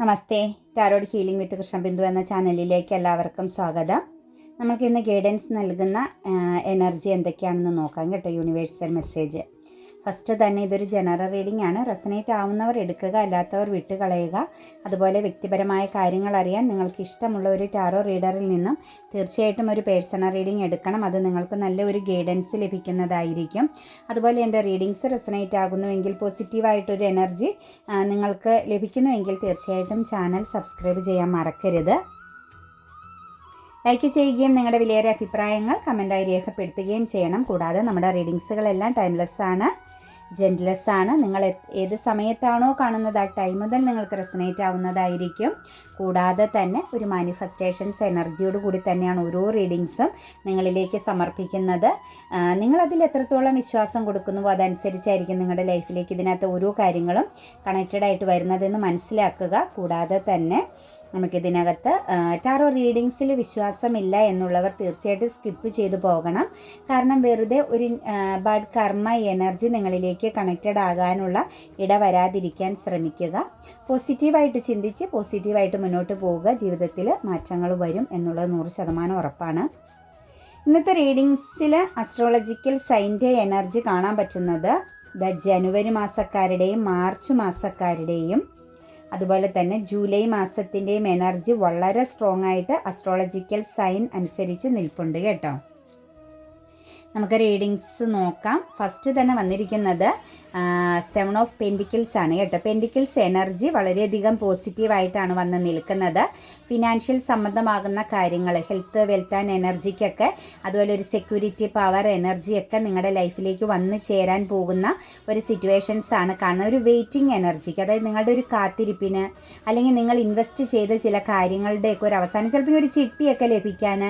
Namaste. Tarot healing with Krishnabindu എന്ന ചാനലിലേക്ക് എല്ലാവർക്കും സ്വാഗതം. നമുക്ക് ഇന്ന് ഗൈഡൻസ് നൽകുന്ന എനർജി എന്തൊക്കെയാണെന്ന് നോക്കാം കേട്ടോ. യൂണിവേഴ്സൽ മെസ്സേജ് ഫസ്റ്റ് തന്നെ ഇതൊരു ജനറൽ റീഡിംഗ് ആണ്. റെസനേറ്റ് ആവുന്നവർ എടുക്കുക അല്ലാത്തവർ വിട്ടുകളയുക. അതുപോലെ വ്യക്തിപരമായ കാര്യങ്ങൾ അറിയാൻ നിങ്ങൾക്ക് ഇഷ്ടമുള്ള ഒരു ടാറോ റീഡറിൽ നിന്നും തീർച്ചയായിട്ടും ഒരു പേഴ്സണൽ റീഡിംഗ് എടുക്കണം. അത് നിങ്ങൾക്ക് നല്ല ഒരു ഗൈഡൻസ് ലഭിക്കുന്നതായിരിക്കും. അതുപോലെ എന്റെ റീഡിങ്സ് റെസനേറ്റ് ആകുന്നുവെങ്കിൽ പോസിറ്റീവായിട്ടൊരു എനർജി നിങ്ങൾക്ക് ലഭിക്കുന്നുവെങ്കിൽ തീർച്ചയായിട്ടും ചാനൽ സബ്സ്ക്രൈബ് ചെയ്യാൻ മറക്കരുത്. ലൈക്ക് ചെയ്യുകയും നിങ്ങളുടെ വിലയേറിയ അഭിപ്രായങ്ങൾ കമന്റായി രേഖപ്പെടുത്തുകയും ചെയ്യണം. കൂടാതെ നമ്മുടെ റീഡിങ്സുകളെല്ലാം ടൈംലെസ് ആണ്. ജെന്റ്ലെസ് ആണ്. നിങ്ങൾ ഏത് സമയത്താണോ കാണുന്നത് ആ ടൈം മുതൽ നിങ്ങൾക്ക് റെസനേറ്റ് ആവുന്നതായിരിക്കും. കൂടാതെ തന്നെ ഒരു മാനിഫെസ്റ്റേഷൻസ് എനർജിയോട് കൂടി തന്നെയാണ് ഓരോ റീഡിങ്സും നിങ്ങളിലേക്ക് സമർപ്പിക്കുന്നത്. നിങ്ങളതിൽ എത്രത്തോളം വിശ്വാസം കൊടുക്കുന്നുവോ അതനുസരിച്ചായിരിക്കും നിങ്ങളുടെ ലൈഫിലേക്ക് ഇതിനകത്ത് ഓരോ കാര്യങ്ങളും കണക്റ്റഡ് ആയിട്ട് വരുന്നതെന്ന് മനസ്സിലാക്കുക. കൂടാതെ തന്നെ നമുക്കിതിനകത്ത് ടാറോ റീഡിങ്സിൽ വിശ്വാസമില്ല എന്നുള്ളവർ തീർച്ചയായിട്ടും സ്കിപ്പ് ചെയ്തു പോകണം. കാരണം വെറുതെ ഒരു ബാഡ് കർമ്മ എനർജി നിങ്ങളിലേക്ക് കണക്റ്റഡ് ആകാനുള്ള ഇട വരാതിരിക്കാൻ ശ്രമിക്കുക. പോസിറ്റീവായിട്ട് ചിന്തിച്ച് പോസിറ്റീവായിട്ട് മുന്നോട്ട് പോവുക. ജീവിതത്തിൽ മാറ്റങ്ങൾ വരും എന്നുള്ളത് നൂറ് ശതമാനം ഉറപ്പാണ്. ഇന്നത്തെ റീഡിങ്സിൽ അസ്ട്രോളജിക്കൽ സൈന്റെ എനർജി കാണാൻ പറ്റുന്നത് ദ ജനുവരി മാസക്കാരുടെയും മാർച്ച് മാസക്കാരുടെയും അതുപോലെ തന്നെ ജൂലൈ മാസത്തിന്റെയും എനർജി വളരെ സ്ട്രോങ് ആയിട്ട് അസ്ട്രോളജിക്കൽ സൈൻ അനുസരിച്ച് നിൽപ്പുണ്ട് കേട്ടോ. നമുക്ക് റീഡിങ്സ് നോക്കാം. ഫസ്റ്റ് തന്നെ വന്നിരിക്കുന്നത് സെവൻ ഓഫ് പെൻഡിക്കിൾസ് ആണ് കേട്ടോ. പെൻഡിക്കിൾസ് എനർജി വളരെയധികം പോസിറ്റീവായിട്ടാണ് വന്ന് നിൽക്കുന്നത്. ഫിനാൻഷ്യൽ സംബന്ധമാകുന്ന കാര്യങ്ങൾ ഹെൽത്ത് വെൽത്ത് ആൻഡ് എനർജിക്കൊക്കെ അതുപോലെ ഒരു സെക്യൂരിറ്റി പവർ എനർജിയൊക്കെ നിങ്ങളുടെ ലൈഫിലേക്ക് വന്ന് ചേരാൻ പോകുന്ന ഒരു സിറ്റുവേഷൻസ് ആണ് കാണുന്നത്. ഒരു വെയിറ്റിംഗ് എനർജിക്ക് അതായത് നിങ്ങളുടെ ഒരു കാത്തിരിപ്പിന് അല്ലെങ്കിൽ നിങ്ങൾ ഇൻവെസ്റ്റ് ചെയ്ത ചില കാര്യങ്ങളുടെയൊക്കെ ഒരു അവസാനം ചിലപ്പോൾ ഒരു ചിട്ടിയൊക്കെ ലഭിക്കാൻ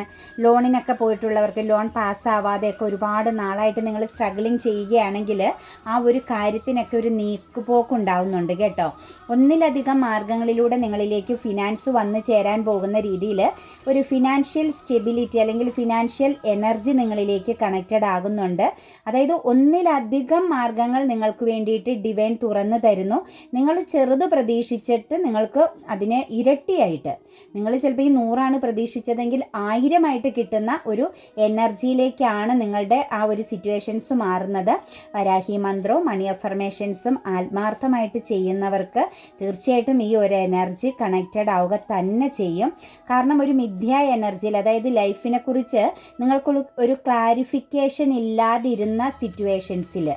ലോണിനൊക്കെ പോയിട്ടുള്ളവർക്ക് ലോൺ പാസ്സാവാതെയൊക്കെ ഒരുപാട് നാളായിട്ട് നിങ്ങൾ സ്ട്രഗിളിങ് ചെയ്യുകയാണെങ്കിൽ ആ ഒരു കാര്യത്തിനൊക്കെ ഒരു നീക്കുപോക്കുണ്ടാവുന്നുണ്ട് കേട്ടോ. ഒന്നിലധികം മാർഗങ്ങളിലൂടെ നിങ്ങളിലേക്ക് ഫിനാൻസ് വന്നു ചേരാൻ പോകുന്ന രീതിയിൽ ഒരു ഫിനാൻഷ്യൽ സ്റ്റെബിലിറ്റി അല്ലെങ്കിൽ ഫിനാൻഷ്യൽ എനർജി നിങ്ങളിലേക്ക് കണക്റ്റഡ് ആകുന്നുണ്ട്. അതായത് ഒന്നിലധികം മാർഗങ്ങൾ നിങ്ങൾക്ക് വേണ്ടിയിട്ട് ഡിവൈൻ തുറന്നു തരുന്നു. നിങ്ങൾ ചെറുത് പ്രതീക്ഷിച്ചിട്ട് നിങ്ങൾക്ക് അതിന് ഇരട്ടിയായിട്ട് നിങ്ങൾ ചിലപ്പോൾ ഈ നൂറാണ് പ്രതീക്ഷിച്ചതെങ്കിൽ ആയിരമായിട്ട് കിട്ടുന്ന ഒരു എനർജിയിലേക്കാണ് നിങ്ങളുടെ ആ ഒരു സിറ്റുവേഷൻസ് മാറുന്നത്. വരാഹി മന്ത്രവും മണി അഫർമേഷൻസും ആത്മാർത്ഥമായിട്ട് ചെയ്യുന്നവർക്ക് തീർച്ചയായിട്ടും ഈ ഒരു എനർജി കണക്റ്റഡ് ആവുക തന്നെ ചെയ്യും. കാരണം ഒരു മിഥ്യ എനർജിയിൽ അതായത് ലൈഫിനെ കുറിച്ച് നിങ്ങൾക്ക് ഒരു ക്ലാരിഫിക്കേഷൻ ഇല്ലാതിരുന്ന സിറ്റുവേഷൻസിൽ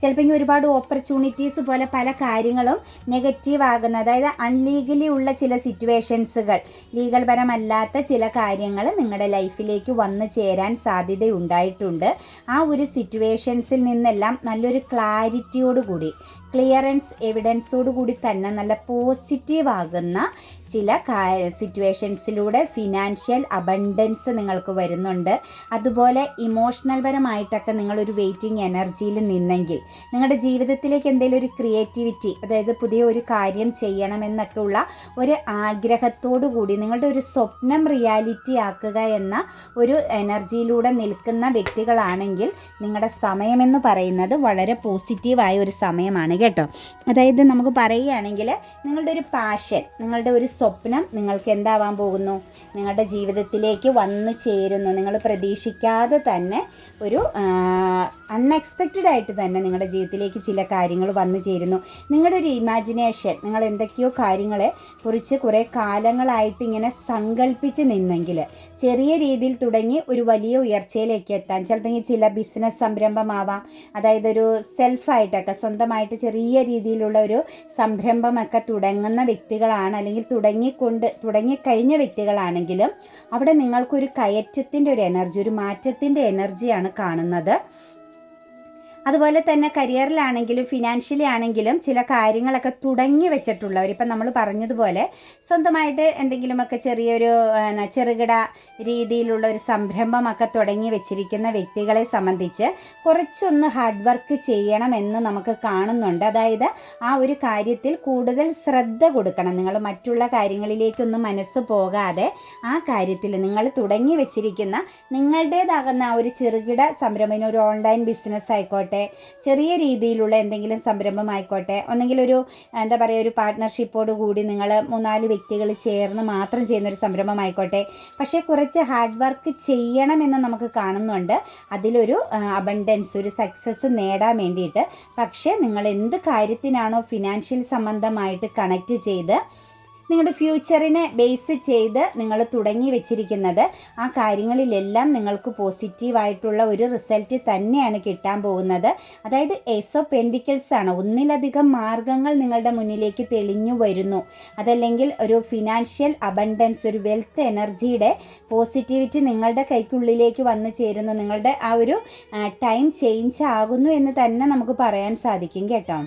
ചിലപ്പോൾ ഒരുപാട് ഓപ്പർച്യൂണിറ്റീസ് പോലെ പല കാര്യങ്ങളും നെഗറ്റീവ് ആകുന്ന അതായത് അൺലീഗലി ഉള്ള ചില സിറ്റുവേഷൻസുകൾ ലീഗൽ പരമല്ലാത്ത ചില കാര്യങ്ങൾ നിങ്ങളുടെ ലൈഫിലേക്ക് വന്നു ചേരാൻ സാധ്യതയുണ്ടായിട്ടുണ്ട്. ആ ഒരു സിറ്റുവേഷൻസിൽ നിന്നെല്ലാം നല്ലൊരു ക്ലാരിറ്റിയോടുകൂടി ക്ലിയറൻസ് എവിഡൻസോട് കൂടി തന്നെ നല്ല പോസിറ്റീവ് ആകുന്ന ചില സിറ്റുവേഷൻസിലൂടെ ഫിനാൻഷ്യൽ അബണ്ടൻസ് നിങ്ങൾക്ക് വരുന്നുണ്ട്. അതുപോലെ ഇമോഷണൽ പരമായിട്ടൊക്കെ നിങ്ങളൊരു വെയിറ്റിംഗ് എനർജിയിൽ നിന്നെങ്കിൽ നിങ്ങളുടെ ജീവിതത്തിലേക്ക് എന്തെങ്കിലും ഒരു ക്രിയേറ്റിവിറ്റി അതായത് പുതിയ ഒരു കാര്യം ചെയ്യണമെന്നൊക്കെ ഉള്ള ഒരു ആഗ്രഹത്തോടു കൂടി നിങ്ങളുടെ ഒരു സ്വപ്നം റിയാലിറ്റി ആക്കുക എന്ന ഒരു എനർജിയിലൂടെ നിൽക്കുന്ന വ്യക്തികളാണെങ്കിൽ നിങ്ങളുടെ സമയമെന്ന് പറയുന്നത് വളരെ പോസിറ്റീവായ ഒരു സമയമാണ്. കേട്ടോ. അതായത് നമുക്ക് പറയുകയാണെങ്കിൽ നിങ്ങളുടെ ഒരു പാഷൻ നിങ്ങളുടെ ഒരു സ്വപ്നം നിങ്ങൾക്ക് എന്താവാൻ പോകുന്നു? നിങ്ങളുടെ ജീവിതത്തിലേക്ക് വന്നു ചേരുന്നു. നിങ്ങൾ പ്രതീക്ഷിക്കാതെ തന്നെ ഒരു അൺഎക്സ്പെക്റ്റഡ് ആയിട്ട് തന്നെ നിങ്ങളുടെ ജീവിതത്തിലേക്ക് ചില കാര്യങ്ങൾ വന്നു ചേരുന്നു. നിങ്ങളുടെ ഒരു ഇമാജിനേഷൻ നിങ്ങൾ എന്തൊക്കെയോ കാര്യങ്ങളെ കുറിച്ച് കുറേ കാലങ്ങളായിട്ട് ഇങ്ങനെ സങ്കല്പിച്ച് നിന്നെങ്കിൽ ചെറിയ രീതിയിൽ തുടങ്ങി ഒരു വലിയ ഉയർച്ചയിലേക്ക് എത്താൻ ചിലപ്പോൾ ചില ബിസിനസ് സംരംഭമാവാം. അതായത് ഒരു സെൽഫായിട്ടൊക്കെ സ്വന്തമായിട്ട് ചെറിയ രീതിയിലുള്ള ഒരു സംരംഭമൊക്കെ തുടങ്ങുന്ന വ്യക്തികളാണ് അല്ലെങ്കിൽ തുടങ്ങിക്കൊണ്ട് തുടങ്ങിക്കഴിഞ്ഞ വ്യക്തികളാണെങ്കിലും അവിടെ നിങ്ങൾക്കൊരു കയറ്റത്തിന്റെ ഒരു എനർജി ഒരു മാറ്റത്തിന്റെ എനർജിയാണ് കാണുന്നത്. അതുപോലെ തന്നെ കരിയറിലാണെങ്കിലും ഫിനാൻഷ്യലി ആണെങ്കിലും ചില കാര്യങ്ങളൊക്കെ തുടങ്ങി വെച്ചിട്ടുള്ളവർ ഇപ്പം നമ്മൾ പറഞ്ഞതുപോലെ സ്വന്തമായിട്ട് എന്തെങ്കിലുമൊക്കെ ചെറിയൊരു ചെറുകിട രീതിയിലുള്ള ഒരു സംരംഭമൊക്കെ തുടങ്ങി വെച്ചിരിക്കുന്ന വ്യക്തികളെ സംബന്ധിച്ച് കുറച്ചൊന്ന് ഹാർഡ് വർക്ക് ചെയ്യണമെന്ന് നമുക്ക് കാണുന്നുണ്ട്. അതായത് ആ ഒരു കാര്യത്തിൽ കൂടുതൽ ശ്രദ്ധ കൊടുക്കണം. നിങ്ങൾ മറ്റുള്ള കാര്യങ്ങളിലേക്കൊന്നും മനസ്സ് പോകാതെ ആ കാര്യത്തിൽ നിങ്ങൾ തുടങ്ങി വെച്ചിരിക്കുന്ന നിങ്ങളുടേതാകുന്ന ആ ഒരു ചെറുകിട സംരംഭം ഒരു ഓൺലൈൻ ബിസിനസ് ആയിക്കോട്ടെ ആയിക്കോട്ടെ ചെറിയ രീതിയിലുള്ള എന്തെങ്കിലും സംരംഭം ആയിക്കോട്ടെ ഒന്നെങ്കിൽ ഒരു എന്താ പറയുക ഒരു പാർട്ട്ണർഷിപ്പോട് കൂടി നിങ്ങൾ മൂന്നാൽ വ്യക്തികൾ ചേർന്ന് മാത്രം ചെയ്യുന്ന ഒരു സംരംഭം ആയിക്കോട്ടെ. പക്ഷേ കുറച്ച് ഹാർഡ് വർക്ക് ചെയ്യണമെന്ന് നമുക്ക് കാണുന്നുണ്ട്. അതിലൊരു അബണ്ടൻസ് ഒരു സക്സസ് നേടാൻ വേണ്ടിയിട്ട്. പക്ഷേ നിങ്ങൾ എന്ത് കാര്യത്തിനാണോ ഫിനാൻഷ്യൽ സംബന്ധമായിട്ട് കണക്റ്റ് ചെയ്ത് നിങ്ങളുടെ ഫ്യൂച്ചറിനെ ബേസ് ചെയ്ത് നിങ്ങൾ തുടങ്ങി വെച്ചിരിക്കുന്നത്. ആ കാര്യങ്ങളിലെല്ലാം നിങ്ങൾക്ക് പോസിറ്റീവായിട്ടുള്ള ഒരു റിസൾട്ട് തന്നെയാണ് കിട്ടാൻ പോകുന്നത്. അതായത് എസ് ഓഫ് പെൻഡിക്കൽസ് ആണ്. ഒന്നിലധികം മാർഗങ്ങൾ നിങ്ങളുടെ മുന്നിലേക്ക് തെളിഞ്ഞു വരുന്നു. അതല്ലെങ്കിൽ ഒരു ഫിനാൻഷ്യൽ അബണ്ടൻസ് ഒരു വെൽത്ത് എനർജിയുടെ പോസിറ്റിവിറ്റി നിങ്ങളുടെ കൈക്കുള്ളിലേക്ക് വന്നു ചേരുന്നു. നിങ്ങളുടെ ആ ഒരു ടൈം ചേഞ്ച് ആകുന്നു എന്ന് തന്നെ നമുക്ക് പറയാൻ സാധിക്കും കേട്ടോ.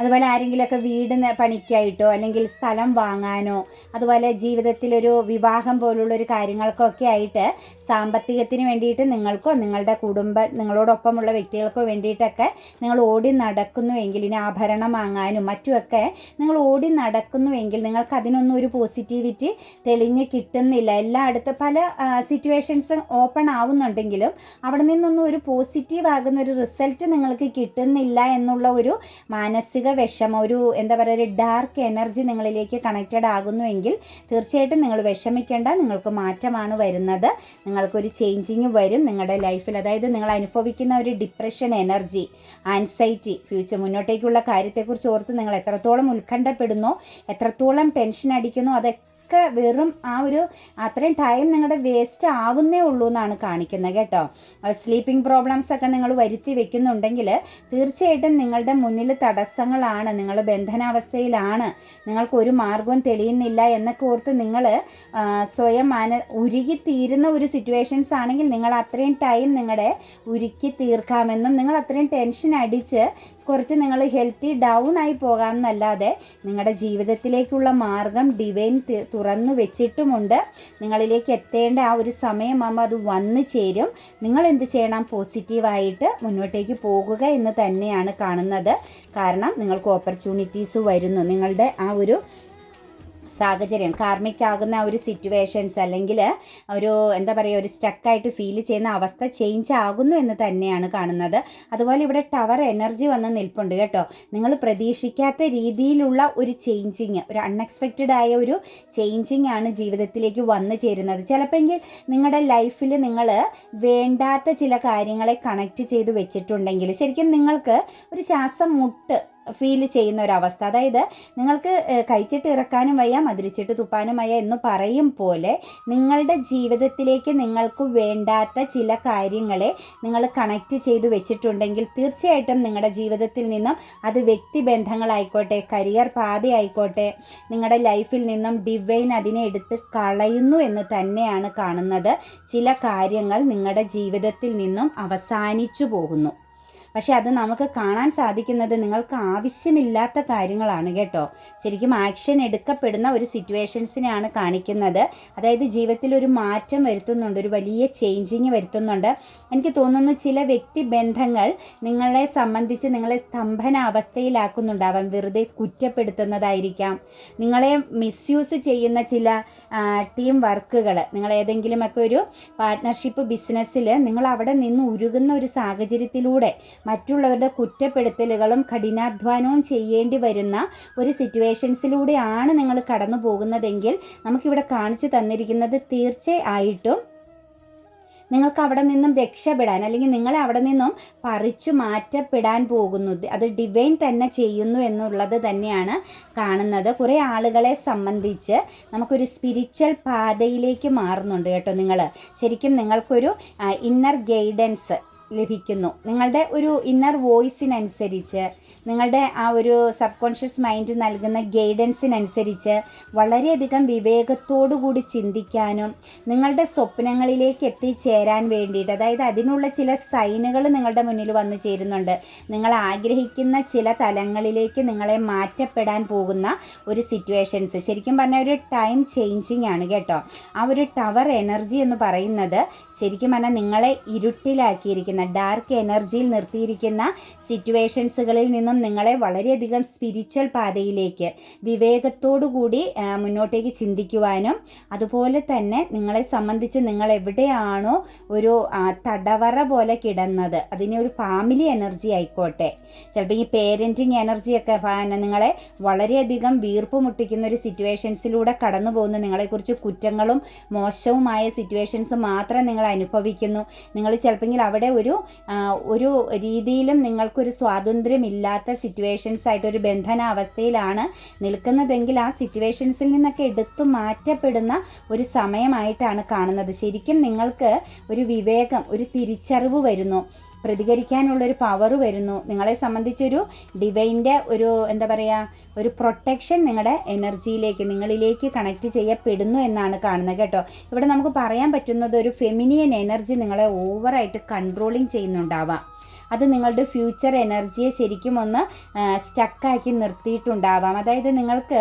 അതുപോലെ ആരെങ്കിലുമൊക്കെ വീട് പണിക്കായിട്ടോ അല്ലെങ്കിൽ സ്ഥലം വാങ്ങാനോ അതുപോലെ ജീവിതത്തിലൊരു വിവാഹം പോലുള്ള ഒരു കാര്യങ്ങൾക്കൊക്കെ ആയിട്ട് സാമ്പത്തികത്തിന് വേണ്ടിയിട്ട് നിങ്ങൾക്കോ നിങ്ങളുടെ കുടുംബ നിങ്ങളോടൊപ്പമുള്ള വ്യക്തികൾക്കോ വേണ്ടിയിട്ടൊക്കെ നിങ്ങൾ ഓടി നടക്കുന്നുവെങ്കിൽ ഇനി ആഭരണം വാങ്ങാനും മറ്റുമൊക്കെ നിങ്ങൾ ഓടി നടക്കുന്നുവെങ്കിൽ നിങ്ങൾക്ക് അതിനൊന്നും ഒരു പോസിറ്റിവിറ്റി തെളിഞ്ഞ് കിട്ടുന്നില്ല. എല്ലായിടത്തും പല സിറ്റുവേഷൻസ് ഓപ്പൺ ആവുന്നുണ്ടെങ്കിലും അവിടെ നിന്നൊന്നും ഒരു പോസിറ്റീവ് ആകുന്ന ഒരു റിസൾട്ട് നിങ്ങൾക്ക് കിട്ടുന്നില്ല എന്നുള്ള ഒരു മാനസിക വിഷമം ഒരു എന്താ പറയുക ഒരു ഡാർക്ക് എനർജി നിങ്ങളിലേക്ക് കണക്റ്റഡ് ആകുന്നുവെങ്കിൽ തീർച്ചയായിട്ടും നിങ്ങൾ വിഷമിക്കേണ്ട നിങ്ങൾക്ക് മാറ്റമാണ് വരുന്നത്. നിങ്ങൾക്കൊരു ചേഞ്ചിങ് വരും നിങ്ങളുടെ ലൈഫിൽ അതായത് നിങ്ങൾ അനുഭവിക്കുന്ന ഒരു ഡിപ്രഷൻ എനർജി ആൻസൈറ്റി ഫ്യൂച്ചർ മുന്നോട്ടേക്കുള്ള കാര്യത്തെക്കുറിച്ച് ഓർത്ത് നിങ്ങൾ എത്രത്തോളം ഉത്കണ്ഠപ്പെടുന്നോ എത്രത്തോളം ടെൻഷൻ അടിക്കുന്നോ അതൊക്കെ വെറും ആ ഒരു അത്രയും ടൈം നിങ്ങളുടെ വേസ്റ്റ് ആവുന്നേ ഉള്ളൂ എന്നാണ് കാണിക്കുന്നത് കേട്ടോ. സ്ലീപ്പിംഗ് പ്രോബ്ലംസ് ഒക്കെ നിങ്ങൾ വരുത്തി വെക്കുന്നുണ്ടെങ്കിൽ തീർച്ചയായിട്ടും നിങ്ങളുടെ മുന്നിൽ തടസ്സങ്ങളാണ് നിങ്ങൾ ബന്ധനാവസ്ഥയിലാണ് നിങ്ങൾക്ക് ഒരു മാർഗവും തെളിയുന്നില്ല എന്നൊക്കെ ഓർത്ത് നിങ്ങൾ സ്വയം മാന ഉരുകി തീരുന്ന ഒരു സിറ്റുവേഷൻസ് ആണെങ്കിൽ നിങ്ങൾ അത്രയും ടൈം നിങ്ങളുടെ ഉരുക്കി തീർക്കാമെന്നും നിങ്ങൾ അത്രയും ടെൻഷൻ അടിച്ച് കുറച്ച് നിങ്ങൾ ഹെൽത്തി ഡൗൺ ആയി പോകാം എന്നല്ലാതെ നിങ്ങളുടെ ജീവിതത്തിലേക്കുള്ള മാർഗം ഡിവൈൻ തുറന്നു വെച്ചിട്ടുമുണ്ട്. നിങ്ങളിലേക്ക് എത്തേണ്ട ആ ഒരു സമയമാകുമ്പോൾ അത് വന്നു ചേരും. നിങ്ങൾ എന്ത് ചെയ്യണം? പോസിറ്റീവായിട്ട് മുന്നോട്ടേക്ക് പോകുക എന്ന് തന്നെയാണ് കാണുന്നത്. കാരണം നിങ്ങൾക്ക് ഓപ്പർച്യൂണിറ്റീസ് വരുന്നു. നിങ്ങളുടെ ആ ഒരു സാഹചര്യം കാർമിക്കാകുന്ന ഒരു സിറ്റുവേഷൻസ് അല്ലെങ്കിൽ ഒരു എന്താ പറയുക ഒരു സ്റ്റക്കായിട്ട് ഫീൽ ചെയ്യുന്ന അവസ്ഥ ചേഞ്ച് ആകുന്നു എന്ന് തന്നെയാണ് കാണുന്നത്. അതുപോലെ ഇവിടെ ടവർ എനർജി വന്ന് നിൽപ്പുണ്ട് കേട്ടോ. നിങ്ങൾ പ്രതീക്ഷിക്കാത്ത രീതിയിലുള്ള ഒരു ചേഞ്ചിങ് ഒരു അൺഎക്സ്പെക്റ്റഡ് ആയ ഒരു ചേഞ്ചിങ് ആണ് ജീവിതത്തിലേക്ക് വന്നു ചേരുന്നത്. ചിലപ്പോൾ നിങ്ങളുടെ ലൈഫിൽ നിങ്ങൾ വേണ്ടാത്ത ചില കാര്യങ്ങളെ കണക്ട് ചെയ്ത് വെച്ചിട്ടുണ്ടെങ്കിൽ ശരിക്കും നിങ്ങൾക്ക് ഒരു ശ്വാസം മുട്ട് ഫീൽ ചെയ്യുന്ന ഒരവസ്ഥ അതായത് നിങ്ങൾക്ക് കഴിച്ചിട്ട് ഇറക്കാനും വയ്യ മധുരിച്ചിട്ട് തുപ്പാനും വയ്യ എന്ന് പറയും പോലെ നിങ്ങളുടെ ജീവിതത്തിലേക്ക് നിങ്ങൾക്ക് വേണ്ടാത്ത ചില കാര്യങ്ങളെ നിങ്ങൾ കണക്ട് ചെയ്തു വെച്ചിട്ടുണ്ടെങ്കിൽ തീർച്ചയായിട്ടും നിങ്ങളുടെ ജീവിതത്തിൽ നിന്നും അത് വ്യക്തിബന്ധങ്ങളായിക്കോട്ടെ കരിയർ പാതയായിക്കോട്ടെ നിങ്ങളുടെ ലൈഫിൽ നിന്നും ഡിവൈൻ അതിനെ എടുത്ത് കളയുന്നു എന്ന് തന്നെയാണ് കാണുന്നത്. ചില കാര്യങ്ങൾ നിങ്ങളുടെ ജീവിതത്തിൽ നിന്നും അവസാനിച്ചു പോകുന്നു. പക്ഷെ അത് നമുക്ക് കാണാൻ സാധിക്കുന്നത് നിങ്ങൾക്ക് ആവശ്യമില്ലാത്ത കാര്യങ്ങളാണ് കേട്ടോ. ശരിക്കും ആക്ഷൻ എടുക്കപ്പെടുന്ന ഒരു സിറ്റുവേഷൻസിനെയാണ് കാണിക്കുന്നത്. അതായത് ജീവിതത്തിൽ ഒരു മാറ്റം വരുത്തുന്നുണ്ട് ഒരു വലിയ ചേഞ്ചിങ് വരുത്തുന്നുണ്ട്. എനിക്ക് തോന്നുന്നു ചില വ്യക്തി ബന്ധങ്ങൾ നിങ്ങളെ സംബന്ധിച്ച് നിങ്ങളെ സ്തംഭന അവസ്ഥയിലാക്കുന്നുണ്ടാവാം വെറുതെ കുറ്റപ്പെടുത്തുന്നതായിരിക്കാം. നിങ്ങളെ മിസ്യൂസ് ചെയ്യുന്ന ചില ടീം വർക്കുകൾ നിങ്ങൾ ഏതെങ്കിലുമൊക്കെ ഒരു പാർട്ട്ണർഷിപ്പ് ബിസിനസ്സിൽ നിങ്ങൾ അവിടെ നിന്ന് ഉരുകുന്ന ഒരു സാഹചര്യത്തിലൂടെ മറ്റുള്ളവരുടെ കുറ്റപ്പെടുത്തലുകളും കഠിനാധ്വാനവും ചെയ്യേണ്ടി വരുന്ന ഒരു സിറ്റുവേഷൻസിലൂടെയാണ് നിങ്ങൾ കടന്നു പോകുന്നതെങ്കിൽ നമുക്കിവിടെ കാണിച്ചു തന്നിരിക്കുന്നത് തീർച്ചയായിട്ടും നിങ്ങൾക്ക് അവിടെ നിന്നും രക്ഷപ്പെടാൻ അല്ലെങ്കിൽ നിങ്ങളെ അവിടെ നിന്നും പറിച്ചു മാറ്റപ്പെടാൻ പോകുന്നു. അത് ഡിവൈൻ തന്നെ ചെയ്യുന്നു എന്നുള്ളത് തന്നെയാണ് കാണുന്നത്. കുറേ ആളുകളെ സംബന്ധിച്ച് നമുക്കൊരു സ്പിരിച്വൽ പാതയിലേക്ക് മാറുന്നുണ്ട് കേട്ടോ നിങ്ങൾ. ശരിക്കും നിങ്ങൾക്കൊരു ഇന്നർ ഗൈഡൻസ് ലഭിക്കുന്നു. നിങ്ങളുടെ ഒരു ഇന്നർ വോയിസിനനുസരിച്ച് നിങ്ങളുടെ ആ ഒരു സബ് കോൺഷ്യസ് മൈൻഡ് നൽകുന്ന ഗൈഡൻസിനനുസരിച്ച് വളരെയധികം വിവേകത്തോടു കൂടി ചിന്തിക്കാനും നിങ്ങളുടെ സ്വപ്നങ്ങളിലേക്ക് എത്തിച്ചേരാൻ വേണ്ടിയിട്ട് അതായത് അതിനുള്ള ചില സൈനുകൾ നിങ്ങളുടെ മുന്നിൽ വന്നു ചേരുന്നുണ്ട്. നിങ്ങൾ ആഗ്രഹിക്കുന്ന ചില തലങ്ങളിലേക്ക് നിങ്ങളെ മാറ്റപ്പെടാൻ പോകുന്ന ഒരു സിറ്റുവേഷൻസ് ശരിക്കും പറഞ്ഞാൽ ഒരു ടൈം ചേഞ്ചിങ് ആണ് കേട്ടോ. ആ ഒരു ടവർ എനർജി എന്ന് പറയുന്നത് ശരിക്കും പറഞ്ഞാൽ നിങ്ങളെ ഇരുട്ടിലാക്കിയിരിക്കുന്ന നിർത്തിയിരിക്കുന്ന ഡാർക്ക് എനർജിയിൽ നിർത്തിയിരിക്കുന്ന സിറ്റുവേഷൻസുകളിൽ നിന്നും നിങ്ങളെ വളരെയധികം സ്പിരിച്വൽ പാതയിലേക്ക് വിവേകത്തോടു കൂടി മുന്നോട്ടേക്ക് ചിന്തിക്കുവാനും അതുപോലെ തന്നെ നിങ്ങളെ സംബന്ധിച്ച് നിങ്ങൾ എവിടെയാണോ ഒരു തടവറ പോലെ കിടന്നത്. അതിനെ ഒരു ഫാമിലി എനർജി ആയിക്കോട്ടെ. ചിലപ്പോൾ ഈ പേരന്റിങ് എനർജിയൊക്കെ നിങ്ങളെ വളരെയധികം വീർപ്പ് മുട്ടിക്കുന്ന ഒരു സിറ്റുവേഷൻസിലൂടെ കടന്നു പോകുന്നു നിങ്ങളെക്കുറിച്ച് കുറ്റങ്ങളും മോശവുമായ സിറ്റുവേഷൻസ് മാത്രം നിങ്ങൾ അനുഭവിക്കുന്നു. നിങ്ങൾ ചിലപ്പോൾ അവിടെ ആ, ഒരു രീതിയിലും നിങ്ങൾക്കൊരു സ്വാതന്ത്ര്യമില്ലാത്ത സിറ്റുവേഷൻസ് ആയിട്ട് ഒരു ബന്ധനാവസ്ഥയിലാണ് നിൽക്കുന്നതെങ്കിൽ ആ സിറ്റുവേഷൻസിൽ നിന്നൊക്കെ എടുത്തു മാറ്റപ്പെടുന്ന ഒരു സമയമായിട്ടാണ് കാണുന്നത്. ശരിക്കും നിങ്ങൾക്ക് ഒരു വിവേകം ഒരു തിരിച്ചറിവ് വരുന്നു. പ്രതികരിക്കാനുള്ളൊരു പവർ വരുന്നു. നിങ്ങളെ സംബന്ധിച്ചൊരു ഡിവൈന്റെ ഒരു എന്താ പറയുക ഒരു പ്രൊട്ടക്ഷൻ നിങ്ങളുടെ എനർജിയിലേക്ക് നിങ്ങളിലേക്ക് കണക്ട് ചെയ്യപ്പെടുന്നു എന്നാണ് കാണുന്നത് കേട്ടോ. ഇവിടെ നമുക്ക് പറയാൻ പറ്റുന്നത് ഒരു ഫെമിനിയൻ എനർജി നിങ്ങളെ ഓവറായിട്ട് കൺട്രോളിങ് ചെയ്യുന്നുണ്ടാവാം. അത് നിങ്ങളുടെ ഫ്യൂച്ചർ എനർജിയെ ശരിക്കും ഒന്ന് സ്റ്റക്കാക്കി നിർത്തിയിട്ടുണ്ടാവാം. അതായത് നിങ്ങൾക്ക്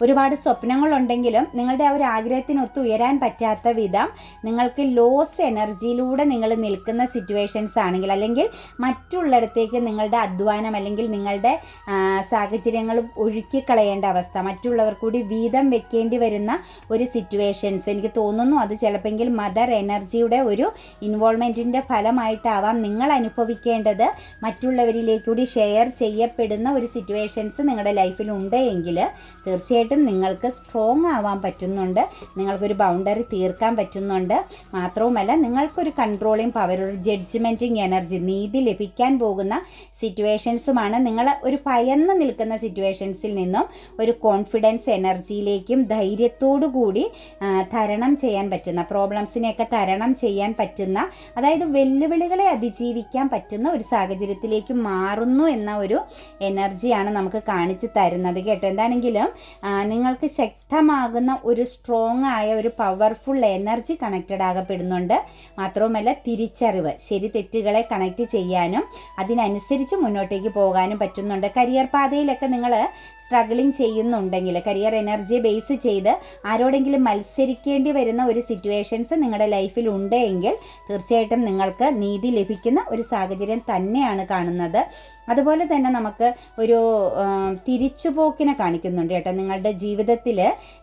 ഒരുപാട് സ്വപ്നങ്ങളുണ്ടെങ്കിലും നിങ്ങളുടെ ആ ഒരു ആഗ്രഹത്തിനൊത്ത് ഉയരാൻ പറ്റാത്ത വിധം നിങ്ങൾക്ക് ലോസ് എനർജിയിലൂടെ നിങ്ങൾ നിൽക്കുന്ന സിറ്റുവേഷൻസ് ആണെങ്കിൽ അല്ലെങ്കിൽ മറ്റുള്ളിടത്തേക്ക് നിങ്ങളുടെ അധ്വാനം അല്ലെങ്കിൽ നിങ്ങളുടെ സാഹചര്യങ്ങൾ ഒഴുക്കിക്കളയേണ്ട അവസ്ഥ മറ്റുള്ളവർ കൂടി വീതം വെക്കേണ്ടി വരുന്ന ഒരു സിറ്റുവേഷൻസ് എനിക്ക് തോന്നുന്നു അത് ചിലപ്പോൾ മദർ എനർജിയുടെ ഒരു ഇൻവോൾവ്മെന്റിന്റെ ഫലമായിട്ടാവാം നിങ്ങൾ അനുഭവിക്കേണ്ടത്. മറ്റുള്ളവരിലേക്ക് കൂടി ഷെയർ ചെയ്യപ്പെടുന്ന ഒരു സിറ്റുവേഷൻസ് നിങ്ങളുടെ ലൈഫിൽ ഉണ്ട് എങ്കിൽ തീർച്ചയായിട്ടും നിങ്ങൾക്ക് സ്ട്രോങ് ആവാൻ പറ്റുന്നുണ്ട്. നിങ്ങൾക്കൊരു ബൗണ്ടറി തീർക്കാൻ പറ്റുന്നുണ്ട്. മാത്രവുമല്ല നിങ്ങൾക്കൊരു കൺട്രോളിങ് പവർ ഒരു ജഡ്ജ്മെന്റിങ് എനർജി നീതി ലഭിക്കാൻ പോകുന്ന സിറ്റുവേഷൻസുമാണ് നിങ്ങൾ ഒരു ഭയന്ന് നിൽക്കുന്ന സിറ്റുവേഷൻസിൽ നിന്നും ഒരു കോൺഫിഡൻസ് എനർജിയിലേക്കും ധൈര്യത്തോടു കൂടി തരണം ചെയ്യാൻ പറ്റുന്ന പ്രോബ്ലംസിനെയൊക്കെ തരണം ചെയ്യാൻ പറ്റുന്ന അതായത് വെല്ലുവിളികളെ അതിജീവിക്കാൻ പറ്റുന്ന ഒരു സാഹചര്യത്തിലേക്ക് മാറുന്നു എന്ന ഒരു എനർജിയാണ് നമുക്ക് കാണിച്ചു തരുന്നത് കേട്ടോ. എന്താണെങ്കിലും നിങ്ങൾക്ക് ശക്തമാകുന്ന ഒരു സ്ട്രോങ് ആയ ഒരു പവർഫുൾ എനർജി കണക്റ്റഡ് ആകപ്പെടുന്നുണ്ട്. മാത്രവുമല്ല തിരിച്ചറിവ് ശരി തെറ്റുകളെ കണക്ട് ചെയ്യാനും അതിനനുസരിച്ച് മുന്നോട്ടേക്ക് പോകാനും പറ്റുന്നുണ്ട്. കരിയർ പാതയിലൊക്കെ നിങ്ങൾ സ്ട്രഗിളിങ് ചെയ്യുന്നുണ്ടെങ്കിൽ കരിയർ എനർജിയെ ബേസ് ചെയ്ത് ആരോടെങ്കിലും മത്സരിക്കേണ്ടി വരുന്ന ഒരു സിറ്റുവേഷൻസ് നിങ്ങളുടെ ലൈഫിൽ ഉണ്ട് എങ്കിൽ തീർച്ചയായിട്ടും നിങ്ങൾക്ക് നീതി ലഭിക്കുന്ന ഒരു സാഹചര്യം തന്നെയാണ് കാണുന്നത്. അതുപോലെ തന്നെ നമുക്ക് ഒരു തിരിച്ചുപോക്കിനെ കാണിക്കുന്നുണ്ട് കേട്ടോ. നിങ്ങളുടെ ജീവിതത്തിൽ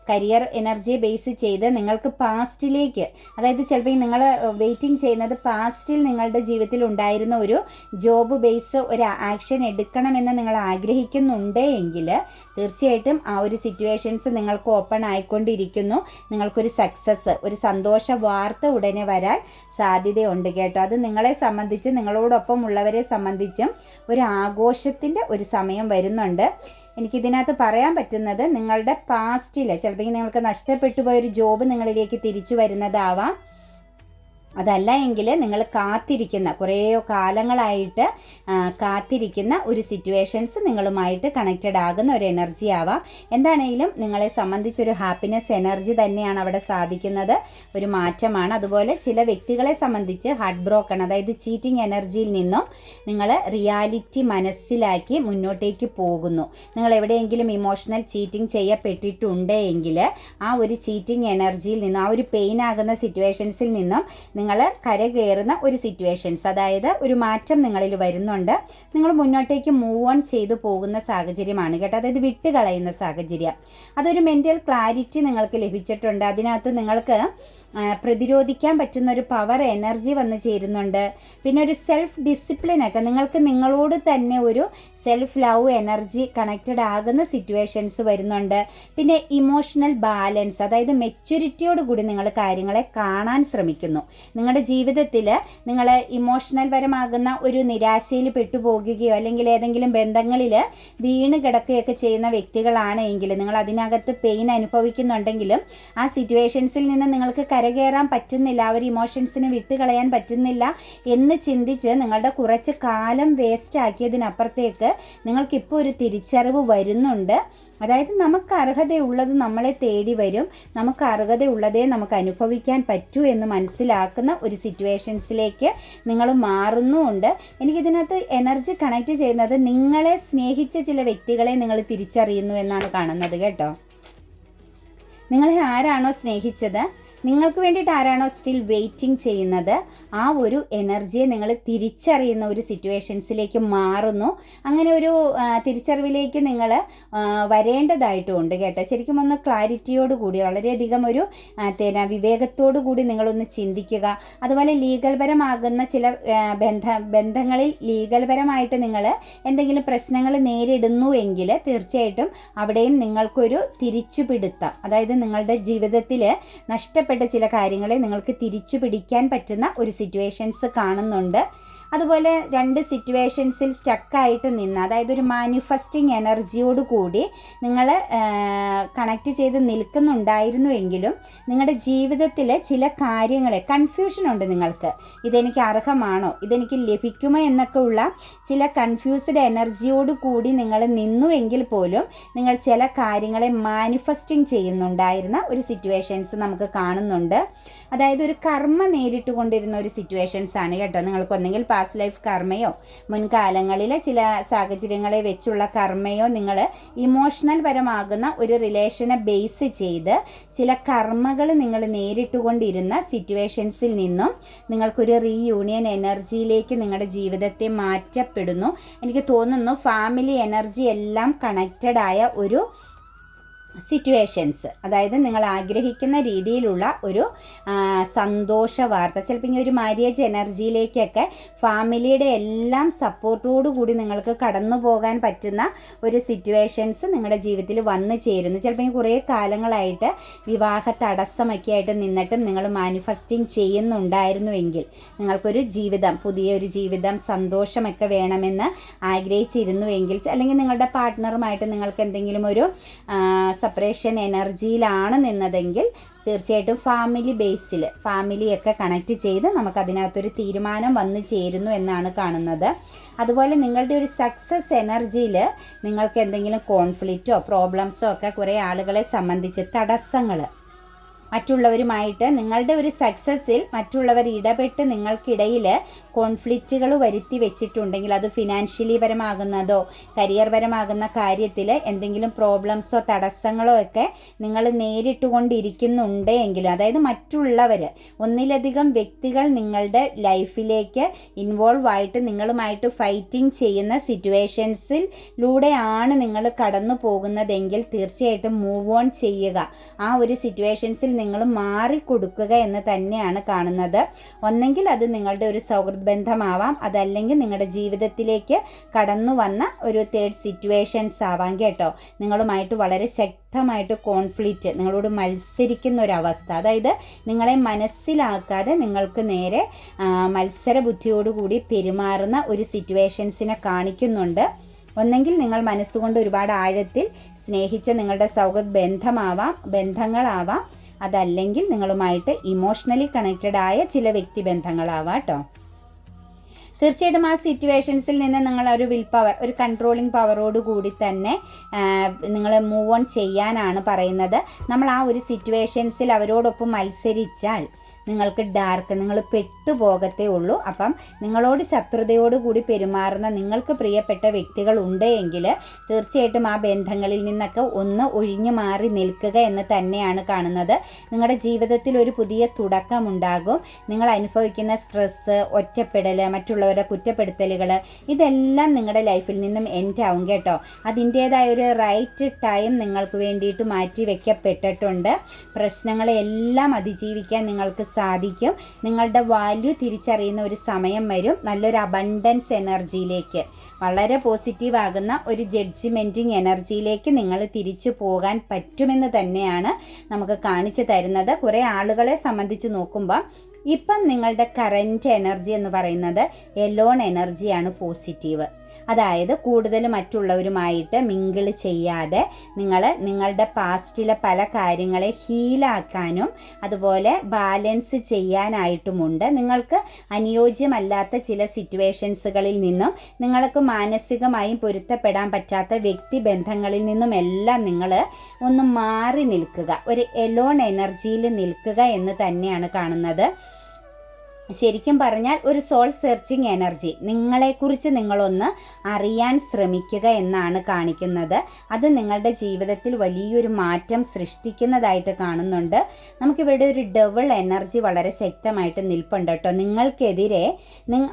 കരിയർ എനർജി ബേസ് ചെയ്ത് നിങ്ങൾക്ക് പാസ്റ്റിലേക്ക് അതായത് ചിലപ്പോൾ നിങ്ങൾ വെയിറ്റിംഗ് ചെയ്യുന്നത് പാസ്റ്റിൽ നിങ്ങളുടെ ജീവിതത്തിൽ ഉണ്ടായിരുന്ന ഒരു ജോബ് ബേസ് ഒരു ആക്ഷൻ എടുക്കണമെന്ന് നിങ്ങൾ ആഗ്രഹിക്കുന്നുണ്ട് എങ്കിൽ തീർച്ചയായിട്ടും ആ ഒരു സിറ്റുവേഷൻസ് നിങ്ങൾക്ക് ഓപ്പൺ ആയിക്കൊണ്ടിരിക്കുന്നു. നിങ്ങൾക്കൊരു സക്സസ് ഒരു സന്തോഷ വാർത്ത ഉടനെ വരാൻ സാധ്യതയുണ്ട് കേട്ടോ. അത് നിങ്ങളെ സംബന്ധിച്ച് നിങ്ങളോടൊപ്പം ഉള്ളവരെ സംബന്ധിച്ചും ഒരു ആഘോഷത്തിന്റെ ഒരു സമയം വരുന്നുണ്ട്. എനിക്കിതിനകത്ത് പറയാൻ പറ്റുന്നത് നിങ്ങളുടെ പാസ്റ്റിൽ ചിലപ്പോൾ നിങ്ങൾക്ക് നഷ്ടപ്പെട്ടു പോയൊരു ജോബ് നിങ്ങളിലേക്ക് തിരിച്ചു വരുന്നതാവാം. അതല്ല എങ്കിൽ നിങ്ങൾ കാത്തിരിക്കുന്ന കുറേ കാലങ്ങളായിട്ട് കാത്തിരിക്കുന്ന ഒരു സിറ്റുവേഷൻസ് നിങ്ങളുമായിട്ട് കണക്റ്റഡ് ആകുന്ന ഒരു എനർജി ആവാം. എന്താണെങ്കിലും നിങ്ങളെ സംബന്ധിച്ചൊരു ഹാപ്പിനെസ് എനർജി തന്നെയാണ് അവിടെ സാധിക്കുന്നത്. ഒരു മാറ്റമാണ്. അതുപോലെ ചില വ്യക്തികളെ സംബന്ധിച്ച് ഹാർട്ട് ബ്രോക്കൺ അതായത് ചീറ്റിംഗ് എനർജിയിൽ നിന്നും നിങ്ങൾ റിയാലിറ്റി മനസ്സിലാക്കി മുന്നോട്ടേക്ക് പോകുന്നു. നിങ്ങൾ എവിടെയെങ്കിലും ഇമോഷണൽ ചീറ്റിംഗ് ചെയ്യപ്പെട്ടിട്ടുണ്ട് എങ്കിൽ ആ ഒരു ചീറ്റിംഗ് എനർജിയിൽ നിന്നും ആ ഒരു പെയിൻ ആകുന്ന സിറ്റുവേഷൻസിൽ നിന്നും നിങ്ങൾ കരകയറുന്ന ഒരു സിറ്റുവേഷൻസ് അതായത് ഒരു മാറ്റം നിങ്ങളിൽ വരുന്നുണ്ട്. നിങ്ങൾ മുന്നോട്ടേക്ക് മൂവ് ഓൺ ചെയ്തു പോകുന്ന സാഹചര്യമാണ് കേട്ടോ. അതായത് വിട്ടുകളയുന്ന സാഹചര്യം. അതൊരു മെന്റൽ ക്ലാരിറ്റി നിങ്ങൾക്ക് ലഭിച്ചിട്ടുണ്ട്. അതിനകത്ത് നിങ്ങൾക്ക് പ്രതിരോധിക്കാൻ പറ്റുന്ന ഒരു പവർ എനർജി വന്ന് ചേരുന്നുണ്ട്. പിന്നെ ഒരു സെൽഫ് ഡിസിപ്ലിൻ ഡിസിപ്ലിനൊക്കെ നിങ്ങൾക്ക് നിങ്ങളോട് തന്നെ ഒരു സെൽഫ് ലവ് എനർജി കണക്റ്റഡ് ആകുന്ന സിറ്റുവേഷൻസ് വരുന്നുണ്ട്. പിന്നെ ഇമോഷണൽ ബാലൻസ് അതായത് മെച്യൂരിറ്റിയോട് കൂടി നിങ്ങൾ കാര്യങ്ങളെ കാണാൻ ശ്രമിക്കുന്നു. നിങ്ങളുടെ ജീവിതത്തിൽ നിങ്ങൾ ഇമോഷണൽ പരമാകുന്ന ഒരു നിരാശയിൽ പെട്ടുപോകുകയോ അല്ലെങ്കിൽ ഏതെങ്കിലും ബന്ധങ്ങളിൽ വീണ് കിടക്കുകയൊക്കെ ചെയ്യുന്ന വ്യക്തികളാണ് എങ്കിൽ നിങ്ങൾ അതിനകത്ത് പെയിൻ അനുഭവിക്കുന്നുണ്ടെങ്കിലും ആ സിറ്റുവേഷൻസിൽ നിന്ന് നിങ്ങൾക്ക് കരകയറാൻ പറ്റുന്നില്ല ആ ഒരു ഇമോഷൻസിന് വിട്ടുകളയാൻ പറ്റുന്നില്ല എന്ന് ചിന്തിച്ച് നിങ്ങളുടെ കുറച്ച് കാലം വേസ്റ്റ് ആക്കിയതിനപ്പുറത്തേക്ക് നിങ്ങൾക്കിപ്പോൾ ഒരു തിരിച്ചറിവ് വരുന്നുണ്ട്. അതായത് നമുക്ക് അർഹതയുള്ളത് നമ്മളെ തേടി വരും. നമുക്ക് അർഹതയുള്ളതേ നമുക്ക് അനുഭവിക്കാൻ പറ്റൂ എന്ന് മനസ്സിലാക്കുന്ന ഒരു സിറ്റുവേഷൻസിലേക്ക് നിങ്ങൾ മാറുന്നുമുണ്ട്. എനിക്കിതിനകത്ത് എനർജി കണക്ട് ചെയ്യുന്നത് നിങ്ങളെ സ്നേഹിച്ച ചില വ്യക്തികളെ നിങ്ങൾ തിരിച്ചറിയുന്നു എന്നാണ് കാണുന്നത് കേട്ടോ. നിങ്ങളെ ആരാണോ സ്നേഹിച്ചത്? നിങ്ങൾക്ക് വേണ്ടിയിട്ട് ആരാണോ സ്റ്റിൽ വെയിറ്റിംഗ് ചെയ്യുന്നത് ആ ഒരു എനർജിയെ നിങ്ങൾ തിരിച്ചറിയുന്ന ഒരു സിറ്റുവേഷൻസിലേക്ക് മാറുന്നു. അങ്ങനെ ഒരു തിരിച്ചറിവിലേക്ക് നിങ്ങൾ വരേണ്ടതായിട്ടുണ്ട് കേട്ടോ. ശരിക്കും ഒന്ന് ക്ലാരിറ്റിയോട് കൂടി വളരെയധികം ഒരു തേനാ വിവേകത്തോടു കൂടി നിങ്ങളൊന്ന് ചിന്തിക്കുക. അതുപോലെ ലീഗൽപരമാകുന്ന ചില ബന്ധ ബന്ധങ്ങളിൽ ലീഗൽപരമായിട്ട് നിങ്ങൾ എന്തെങ്കിലും പ്രശ്നങ്ങൾ നേരിടുന്നു എങ്കിൽ തീർച്ചയായിട്ടും അവിടെയും നിങ്ങൾക്കൊരു തിരിച്ചുപിടുത്തം അതായത് നിങ്ങളുടെ ജീവിതത്തിൽ നഷ്ടപ്പെട്ട ചില കാര്യങ്ങളെ നിങ്ങൾക്ക് തിരിച്ചു പിടിക്കാൻ പറ്റുന്ന ഒരു സിറ്റുവേഷൻസ് കാണുന്നുണ്ട്. അതുപോലെ രണ്ട് സിറ്റുവേഷൻസിൽ സ്റ്റക്കായിട്ട് നിന്ന് അതായത് ഒരു മാനിഫെസ്റ്റിംഗ് എനർജിയോട് കൂടി നിങ്ങൾ കണക്ട് ചെയ്ത് നിൽക്കുന്നുണ്ടായിരുന്നുവെങ്കിലും നിങ്ങളുടെ ജീവിതത്തിൽ ചില കാര്യങ്ങളെ കൺഫ്യൂഷൻ ഉണ്ട് നിങ്ങൾക്ക്. ഇതെനിക്ക് അർഹമാണോ? ഇതെനിക്ക് ലഭിക്കുമോ? എന്നൊക്കെ ഉള്ള ചില കൺഫ്യൂസ്ഡ് എനർജിയോട് കൂടി നിങ്ങൾ നിന്നുവെങ്കിൽ പോലും നിങ്ങൾ ചില കാര്യങ്ങളെ മാനിഫെസ്റ്റിംഗ് ചെയ്യുന്നുണ്ടായിരുന്ന ഒരു സിറ്റുവേഷൻസ് നമുക്ക് കാണുന്നുണ്ട്. അതായത് ഒരു കർമ്മ നേരിട്ട് കൊണ്ടിരുന്ന ഒരു സിറ്റുവേഷൻസ് ആണ് കേട്ടോ. നിങ്ങൾക്ക് ഒന്നെങ്കിൽ പാസ്റ്റ് ലൈഫ് കർമ്മയോ മുൻകാലങ്ങളിലെ ചില സാഹചര്യങ്ങളെ വെച്ചുള്ള കർമ്മയോ നിങ്ങൾ ഇമോഷണൽ പരമാകുന്ന ഒരു റിലേഷനെ ബേസ് ചെയ്ത് ചില കർമ്മകൾ നിങ്ങൾ നേരിട്ടുകൊണ്ടിരുന്ന സിറ്റുവേഷൻസിൽ നിന്നും നിങ്ങൾക്കൊരു റീയൂണിയൻ എനർജിയിലേക്ക് നിങ്ങളുടെ ജീവിതത്തെ മാറ്റപ്പെടുന്നു. എനിക്ക് തോന്നുന്നു ഫാമിലി എനർജി എല്ലാം കണക്റ്റഡ് ആയ ഒരു സിറ്റുവേഷൻസ് അതായത് നിങ്ങൾ ആഗ്രഹിക്കുന്ന രീതിയിലുള്ള ഒരു സന്തോഷ വാർത്ത ചിലപ്പോൾ ഇങ്ങനെ ഒരു മാര്യേജ് എനർജിയിലേക്കൊക്കെ ഫാമിലിയുടെ എല്ലാം സപ്പോർട്ടോടു കൂടി നിങ്ങൾക്ക് കടന്നു പോകാൻ പറ്റുന്ന ഒരു സിറ്റുവേഷൻസ് നിങ്ങളുടെ ജീവിതത്തിൽ വന്നു ചേരുന്നു. ചിലപ്പോൾ ഇങ്ങനെ കുറേ കാലങ്ങളായിട്ട് വിവാഹ തടസ്സമൊക്കെ ആയിട്ട് നിന്നിട്ടും നിങ്ങൾ മാനിഫെസ്റ്റിംഗ് ചെയ്യുന്നുണ്ടായിരുന്നുവെങ്കിൽ നിങ്ങൾക്കൊരു ജീവിതം പുതിയൊരു ജീവിതം സന്തോഷമൊക്കെ വേണമെന്ന് ആഗ്രഹിച്ചിരുന്നുവെങ്കിൽ അല്ലെങ്കിൽ നിങ്ങളുടെ പാർട്ട്ണറുമായിട്ട് നിങ്ങൾക്ക് എന്തെങ്കിലും ഒരു സെപ്പറേഷൻ എനർജിയിലാണ് നിന്നതെങ്കിൽ തീർച്ചയായിട്ടും ഫാമിലി ബേസിൽ ഫാമിലിയൊക്കെ കണക്ട് ചെയ്ത് നമുക്കതിനകത്തൊരു തീരുമാനം വന്നു ചേരുന്നു എന്നാണ് കാണുന്നത്. അതുപോലെ നിങ്ങളുടെ ഒരു സക്സസ് എനർജിയിൽ നിങ്ങൾക്ക് എന്തെങ്കിലും കോൺഫ്ലിക്റ്റോ പ്രോബ്ലംസോ ഒക്കെ കുറേ ആളുകളെ സംബന്ധിച്ച് തടസ്സങ്ങൾ മറ്റുള്ളവരുമായിട്ട് നിങ്ങളുടെ ഒരു സക്സസ്സിൽ മറ്റുള്ളവർ ഇടപെട്ട് നിങ്ങൾക്കിടയിൽ കോൺഫ്ലിക്റ്റുകൾ വരുത്തി വെച്ചിട്ടുണ്ടെങ്കിൽ അത് ഫിനാൻഷ്യലി പരമാകുന്നതോ കരിയർ പരമാകുന്ന കാര്യത്തിൽ എന്തെങ്കിലും പ്രോബ്ലംസോ തടസ്സങ്ങളോ ഒക്കെ നിങ്ങൾ നേരിട്ടുകൊണ്ടിരിക്കുന്നുണ്ട് എങ്കിലും അതായത് മറ്റുള്ളവർ ഒന്നിലധികം വ്യക്തികൾ നിങ്ങളുടെ ലൈഫിലേക്ക് ഇൻവോൾവ് ആയിട്ട് നിങ്ങളുമായിട്ട് ഫൈറ്റിംഗ് ചെയ്യുന്ന സിറ്റുവേഷൻസിലൂടെയാണ് നിങ്ങൾ കടന്നു പോകുന്നതെങ്കിൽ തീർച്ചയായിട്ടും മൂവ് ഓൺ ചെയ്യുക. ആ ഒരു സിറ്റുവേഷൻസിൽ നിങ്ങൾ മാറിക്കൊടുക്കുക എന്ന് തന്നെയാണ് കാണുന്നത്. ഒന്നെങ്കിൽ അത് നിങ്ങളുടെ ഒരു സൗഹൃദ ബന്ധമാവാം അതല്ലെങ്കിൽ നിങ്ങളുടെ ജീവിതത്തിലേക്ക് കടന്നു വന്ന ഒരു തേർഡ് സിറ്റുവേഷൻസ് ആവാം കേട്ടോ. നിങ്ങളുമായിട്ട് വളരെ ശക്തമായിട്ട് കോൺഫ്ലിക്റ്റ് നിങ്ങളോട് മത്സരിക്കുന്ന ഒരു അവസ്ഥ. അതായത് നിങ്ങളെ മനസ്സിലാക്കാതെ നിങ്ങൾക്ക് നേരെ മത്സര ബുദ്ധിയോടുകൂടി പെരുമാറുന്ന ഒരു സിറ്റുവേഷൻസിനെ കാണിക്കുന്നുണ്ട്. ഒന്നെങ്കിൽ നിങ്ങൾ മനസ്സുകൊണ്ട് ഒരുപാട് ആഴത്തിൽ സ്നേഹിച്ച നിങ്ങളുടെ സൗഹൃദ ബന്ധമാവാം ബന്ധങ്ങളാവാം. അതല്ലെങ്കിൽ നിങ്ങളുമായിട്ട് ഇമോഷണലി കണക്റ്റഡ് ആയ ചില വ്യക്തി ബന്ധങ്ങളാവാം കേട്ടോ. തീർച്ചയായിട്ടും ആ സിറ്റുവേഷൻസിൽ നിന്ന് നിങ്ങൾ ഒരു വിൽ പവർ ഒരു കൺട്രോളിങ് പവറോട് കൂടി തന്നെ നിങ്ങൾ മൂവ് ഓൺ ചെയ്യാനാണ് പറയുന്നത്. നമ്മൾ ആ ഒരു സിറ്റുവേഷൻസിൽ അവരോടൊപ്പം മത്സരിച്ചാൽ നിങ്ങൾക്ക് ഡാർക്ക് നിങ്ങൾ പെട്ടുപോകത്തേ ഉള്ളൂ. അപ്പം നിങ്ങളോട് ശത്രുതയോടുകൂടി പെരുമാറുന്ന നിങ്ങൾക്ക് പ്രിയപ്പെട്ട വ്യക്തികൾ ഉണ്ട് എങ്കിൽ തീർച്ചയായിട്ടും ആ ബന്ധങ്ങളിൽ നിന്നൊക്കെ ഒന്ന് ഒഴിഞ്ഞു മാറി നിൽക്കുക എന്ന് തന്നെയാണ് കാണുന്നത്. നിങ്ങളുടെ ജീവിതത്തിൽ ഒരു പുതിയ തുടക്കം ഉണ്ടാകും. നിങ്ങൾ അനുഭവിക്കുന്ന സ്ട്രെസ്സ് ഒറ്റപ്പെടൽ മറ്റുള്ളവരുടെ കുറ്റപ്പെടുത്തലുകൾ ഇതെല്ലാം നിങ്ങളുടെ ലൈഫിൽ നിന്നും എൻഡ് ആവും കേട്ടോ. അതിന്റേതായ ഒരു റൈറ്റ് ടൈം നിങ്ങൾക്ക് വേണ്ടിയിട്ട് മാറ്റി വെക്കപ്പെട്ടിട്ടുണ്ട്. പ്രശ്നങ്ങളെ എല്ലാം അതിജീവിക്കാൻ നിങ്ങൾക്ക് സാധിക്കും. നിങ്ങളുടെ വാല്യൂ തിരിച്ചറിയുന്ന ഒരു സമയം വരും. നല്ലൊരു അബണ്ടൻസ് എനർജിയിലേക്ക് വളരെ പോസിറ്റീവ് ആകുന്ന ഒരു ജഡ്ജ്മെന്റിങ് എനർജിയിലേക്ക് നിങ്ങൾ തിരിച്ചു പോകാൻ പറ്റുമെന്ന് തന്നെയാണ് നമുക്ക് കാണിച്ചു തരുന്നത്. കുറേ ആളുകളെ സംബന്ധിച്ച് നോക്കുമ്പോൾ ഇപ്പം നിങ്ങളുടെ കറന്റ് എനർജി എന്ന് പറയുന്നത് എലോൺ എനർജിയാണ് പോസിറ്റീവ് അതായത് കൂടുതൽ മറ്റുള്ളവരുമായിട്ട് മിങ്കിൾ ചെയ്യാതെ നിങ്ങൾ നിങ്ങളുടെ പാസ്റ്റിലെ പല കാര്യങ്ങളെ ഹീലാക്കാനും അതുപോലെ ബാലൻസ് ചെയ്യാനായിട്ടുമുണ്ട്. നിങ്ങൾക്ക് അനുയോജ്യമല്ലാത്ത ചില സിറ്റുവേഷൻസുകളിൽ നിന്നും നിങ്ങൾക്ക് മാനസികമായും പൊരുത്തപ്പെടാൻ പറ്റാത്ത വ്യക്തി ബന്ധങ്ങളിൽ നിന്നും എല്ലാം നിങ്ങൾ ഒന്ന് മാറി നിൽക്കുക. ഒരു എലോൺ എനർജിയിൽ നിൽക്കുക എന്ന് തന്നെയാണ് കാണുന്നത്. ശരിക്കും പറഞ്ഞാൽ ഒരു സോൾ സെർച്ചിങ് എനർജി നിങ്ങളെക്കുറിച്ച് നിങ്ങളൊന്ന് അറിയാൻ ശ്രമിക്കുക എന്നാണ് കാണിക്കുന്നത്. അത് നിങ്ങളുടെ ജീവിതത്തിൽ വലിയൊരു മാറ്റം സൃഷ്ടിക്കുന്നതായിട്ട് കാണുന്നുണ്ട്. നമുക്കിവിടെ ഒരു ഡബിൾ എനർജി വളരെ ശക്തമായിട്ട് നിൽപ്പുണ്ട് കേട്ടോ. നിങ്ങൾക്കെതിരെ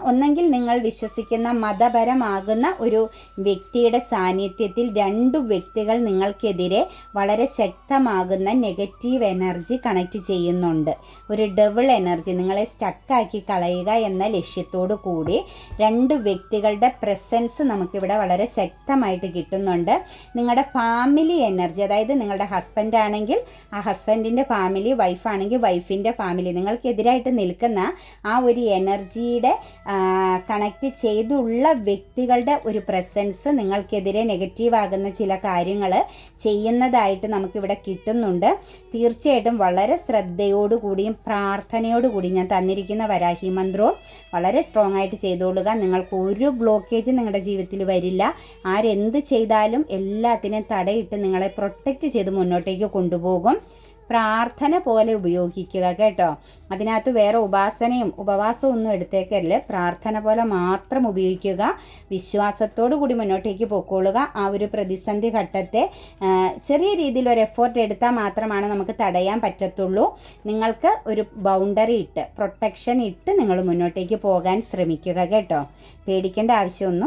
ഒന്നെങ്കിൽ നിങ്ങൾ വിശ്വസിക്കുന്ന മതപരമാകുന്ന ഒരു വ്യക്തിയുടെ സാന്നിധ്യത്തിൽ രണ്ടു വ്യക്തികൾ നിങ്ങൾക്കെതിരെ വളരെ ശക്തമാകുന്ന നെഗറ്റീവ് എനർജി കണക്ട് ചെയ്യുന്നുണ്ട്. ഒരു ഡബിൾ എനർജി നിങ്ങളെ സ്റ്റക്കാക്കി കളയുക എന്ന ലക്ഷ്യത്തോടു കൂടി രണ്ട് വ്യക്തികളുടെ പ്രസൻസ് നമുക്കിവിടെ വളരെ ശക്തമായിട്ട് കിട്ടുന്നുണ്ട്. നിങ്ങളുടെ ഫാമിലി എനർജി അതായത് നിങ്ങളുടെ ഹസ്ബൻഡ് ആണെങ്കിൽ ആ ഹസ്ബൻഡിന്റെ ഫാമിലി വൈഫാണെങ്കിൽ വൈഫിന്റെ ഫാമിലി നിങ്ങൾക്കെതിരായിട്ട് നിൽക്കുന്ന ആ ഒരു എനർജിയുടെ കണക്ട് ചെയ്തുള്ള വ്യക്തികളുടെ ഒരു പ്രസൻസ് നിങ്ങൾക്കെതിരെ നെഗറ്റീവ് ആകുന്ന ചില കാര്യങ്ങൾ ചെയ്യുന്നതായിട്ട് നമുക്കിവിടെ കിട്ടുന്നുണ്ട്. തീർച്ചയായിട്ടും വളരെ ശ്രദ്ധയോടുകൂടിയും പ്രാർത്ഥനയോടുകൂടി ഞാൻ തന്നിരിക്കുന്ന വരാഹി മന്ത്രവും വളരെ സ്ട്രോങ് ആയിട്ട് ചെയ്തോളുക. നിങ്ങൾക്ക് ഒരു ബ്ലോക്കേജ് നിങ്ങളുടെ ജീവിതത്തിൽ വരില്ല. ആരെന്ത് ചെയ്താലും എല്ലാത്തിനെയും തടയിട്ട് നിങ്ങളെ പ്രൊട്ടക്റ്റ് ചെയ്ത് മുന്നോട്ടേക്ക് കൊണ്ടുപോകും. പ്രാർത്ഥന പോലെ ഉപയോഗിക്കുക കേട്ടോ. അതിനകത്ത് വേറെ ഉപാസനയും ഉപവാസവും ഒന്നും എടുത്തേക്കല്ല പ്രാർത്ഥന പോലെ മാത്രം ഉപയോഗിക്കുക. വിശ്വാസത്തോടു കൂടി മുന്നോട്ടേക്ക് പൊക്കോളുക. ആ ഒരു പ്രതിസന്ധി ഘട്ടത്തെ ചെറിയ രീതിയിൽ ഒരു എഫേർട്ട് എടുത്താൽ മാത്രമാണ് നമുക്ക് തടയാൻ പറ്റത്തുള്ളൂ. നിങ്ങൾക്ക് ഒരു ബൗണ്ടറി ഇട്ട് പ്രൊട്ടക്ഷൻ ഇട്ട് നിങ്ങൾ മുന്നോട്ടേക്ക് പോകാൻ ശ്രമിക്കുക കേട്ടോ. പേടിക്കേണ്ട ആവശ്യമൊന്നും